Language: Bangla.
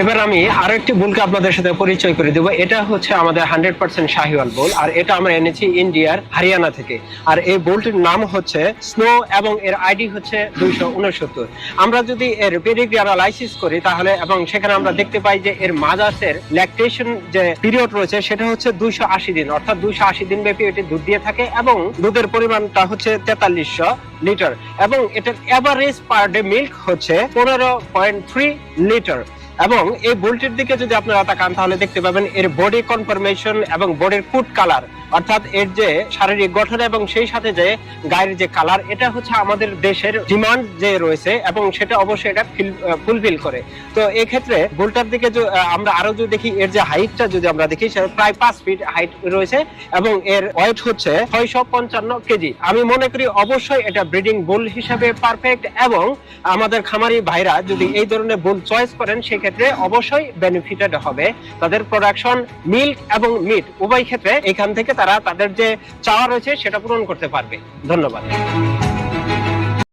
এবার আমি আরও একটি বুলকে আপনাদের সাথে পরিচয় করে দেবো। এটা হচ্ছে আমাদের হান্ড্রেড পার্সেন্ট শাহিওয়াল বোল আর এটা আমরা এনেছি ইন্ডিয়ার হারিয়ানা থেকে। আর এই বোলটির নাম হচ্ছে স্নো এবং এর আইডি হচ্ছে দুইশো উনসত্তর। আমরা যদি এর পেডিগ্রি অ্যানালাইসিস করি তাহলে এবং সেখানে আমরা দেখতে পাই যে এর মাদার্সের ল্যাকটেশন যে পিরিয়ড রয়েছে সেটা হচ্ছে দুইশো আশি দিন, অর্থাৎ দুইশো আশি দিন ব্যাপী এটি দুধ দিয়ে থাকে এবং দুধের পরিমাণটা হচ্ছে তেতাল্লিশশো লিটার এবং এটার এভারেজ পার ডে মিল্ক হচ্ছে পনেরো পয়েন্ট থ্রি লিটার এবং এই বুলটির দিকে যদি আপনারা তাকান, তাহলে দেখতে পাবেন এর বডি কনফরমেশন এবং বডির ফুড কালার অর্থাৎ এর যে শারীরিক গঠন এবং সেই সাথে যে গায়ের যে কালার এটা হচ্ছে আমাদের দেশের ডিমান্ড যে রয়েছে এবং সেটা অবশ্যই এটা ফুলফিল করে। তো এই ক্ষেত্রে বুলটার দিকে আমরা আরও যদি দেখি, এর যে হাইটটা যদি আমরা দেখি প্রায় পাঁচ ফিট হাইট রয়েছে এবং এর ওয়েট হচ্ছে ছয়শো পঞ্চান্ন কেজি। আমি মনে করি অবশ্যই এটা ব্রিডিং বুল হিসাবে পারফেক্ট এবং আমাদের খামারি ভাইরা যদি এই ধরনের বুল চয়েস করেন, সেক্ষেত্রে অবশ্যই বেনিফিটেড হবে। তাদের প্রোডাকশন মিল্ক এবং মিট উভয় ক্ষেত্রে এখান থেকে তারা তাদের যে চাওয়া রয়েছে সেটা পূরণ করতে পারবে। ধন্যবাদ।